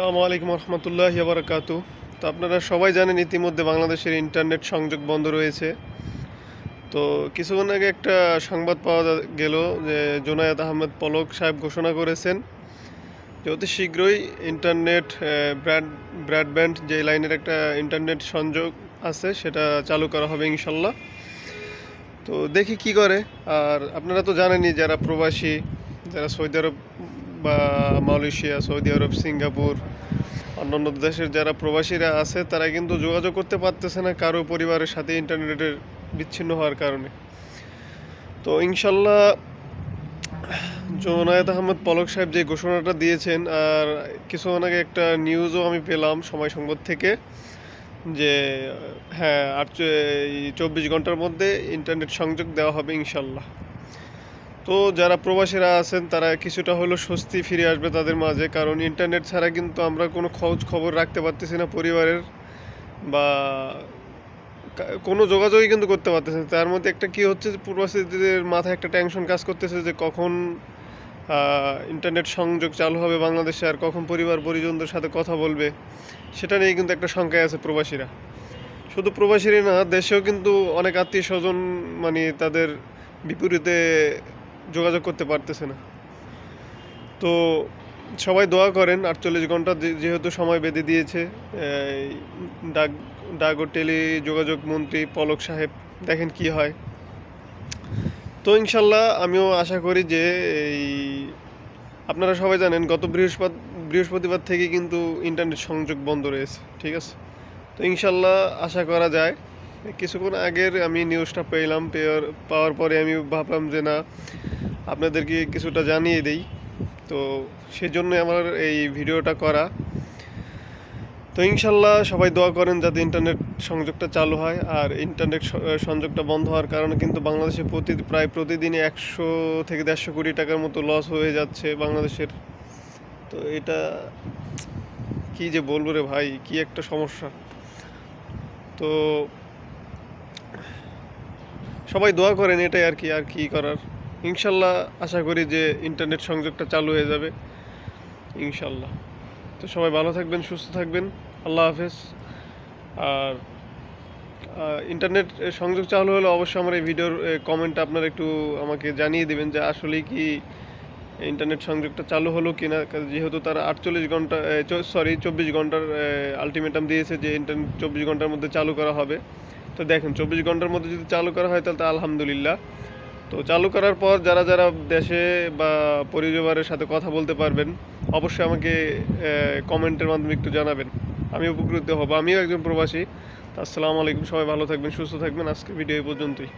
আসসালামু আলাইকুম রহমতুল্লাহ বারাকাতু তো আপনারা সবাই জানেন ইতিমধ্যে বাংলাদেশের ইন্টারনেট সংযোগ বন্ধ রয়েছে। তো কিছুক্ষণ আগে একটা সংবাদ পাওয়া গেল যে জোনায়েদ আহমেদ পলক সাহেব ঘোষণা করেছেন যে অতি শীঘ্রই ইন্টারনেট ব্র্যাড ব্র্যাডব্যান্ড যে লাইনের একটা ইন্টারনেট সংযোগ আছে সেটা চালু করা হবে ইনশাল্লাহ। তো দেখি কি করে। আর আপনারা তো জানেনই যারা প্রবাসী, যারা সৌদি আরব বা মালয়েশিয়া, সৌদি আরব, সিঙ্গাপুর, অন্যান্য দেশের যারা প্রবাসীরা আছে, তারা কিন্তু যোগাযোগ করতে পারতেছে না কারও পরিবারের সাথে ইন্টারনেটের বিচ্ছিন্ন হওয়ার কারণে। তো ইনশাল্লাহ জোনায়েত আহমদ পলক সাহেব যে ঘোষণাটা দিয়েছেন, আর কিছুক্ষণ আগে একটা নিউজও আমি পেলাম সময় সংবাদ থেকে, যে হ্যাঁ আর চব্বিশ ঘণ্টার মধ্যে ইন্টারনেট সংযোগ দেওয়া হবে ইনশাল্লাহ। তো যারা প্রবাসীরা আছেন, তারা কিছুটা হলেও স্বস্তি ফিরে আসবে তাদের মাঝে কারণ ইন্টারনেট ছাড়া কিন্তু আমরা কোনো খোঁজ খবর রাখতে পারতেছি না পরিবারের বা কোনো যোগাযোগই কিন্তু করতে পারতেছে না। তার মধ্যে একটা কি হচ্ছে যে, প্রবাসীদের মাথায় একটা টেনশন কাজ করতেছে যে, কখন ইন্টারনেট সংযোগ চালু হবে বাংলাদেশে আর কখন পরিবার পরিজনদের সাথে কথা বলবে, সেটা নিয়ে কিন্তু একটা শঙ্কায় আছে প্রবাসীরা শুধু প্রবাসীরই না, দেশেও কিন্তু অনেক আত্মীয় স্বজন মানে তাদের বিপরীতে যোগাযোগ করতে পারতেছে না। তো সবাই দোয়া করেন, আটচল্লিশ ঘণ্টা যেহেতু সময় বেঁধে দিয়েছে ডাক ডাক ও টেলি যোগাযোগ মন্ত্রী পলক সাহেব, দেখেন কি হয়। তো ইনশাল্লাহ আমিও আশা করি যে এই আপনারা সবাই জানেন, গত বৃহস্পতি বৃহস্পতিবার থেকে কিন্তু ইন্টারনেট সংযোগ বন্ধ রয়েছে, ঠিক আছে? তো ইনশাল্লাহ আশা করা যায়। কিছুক্ষণ আগের আমি নিউজটা পেলাম, পেয়ার পাওয়ার পরে আমি ভাবলাম যে না আপনাদেরকে কিছুটা জানিয়ে দেই। তো সেজন্য আমার এই ভিডিওটা করা। তো ইনশাল্লাহ সবাই দোয়া করেন যাতে ইন্টারনেট সংযোগটা চালু হয় আর ইন্টারনেট সংযোগটা বন্ধ হওয়ার কারণে কিন্তু বাংলাদেশে প্রতি প্রায় প্রতিদিনই একশো থেকে দেড়শো কোটি টাকার মতো লস হয়ে যাচ্ছে বাংলাদেশের। তো এটা কি যে বলব রে ভাই, কি একটা সমস্যা। তো সবাই দোয়া করেন এটাই আর কি আর কি করার। ইনশাল্লাহ আশা করি যে ইন্টারনেট সংযোগটা চালু হয়ে যাবে। ইনশাল্লাহ। তো সবাই ভালো থাকবেন, সুস্থ থাকবেন। আল্লাহ হাফেজ। আর ইন্টারনেট সংযোগ চালু হলে অবশ্যই আমার এই ভিডিওর কমেন্ট আপনারা একটু আমাকে জানিয়ে দেবেন যে আসলেই কি ইন্টারনেট সংযোগটা চালু হলো কি না যেহেতু তারা আটচল্লিশ ঘণ্টা সরি চব্বিশ ঘণ্টার আলটিমেটাম দিয়েছে যে ইন্টারনেট চব্বিশ ঘণ্টার মধ্যে চালু করা হবে। তো দেখেন, চব্বিশ ঘণ্টার মধ্যে যদি চালু করা হয় তাহলে আলহামদুলিল্লাহ। তো চালু করার পর যারা যারা দেশে বা পরিবারের সাথে কথা বলতে পারবেন, অবশ্যই আমাকে কমেন্টের মাধ্যমে একটু জানাবেন। আমি উপকৃত হব। আমিও একজন প্রবাসী। আসসালামু আলাইকুম। সবাই ভালো থাকবেন, সুস্থ থাকবেন। আজকে ভিডিও এই পর্যন্তই।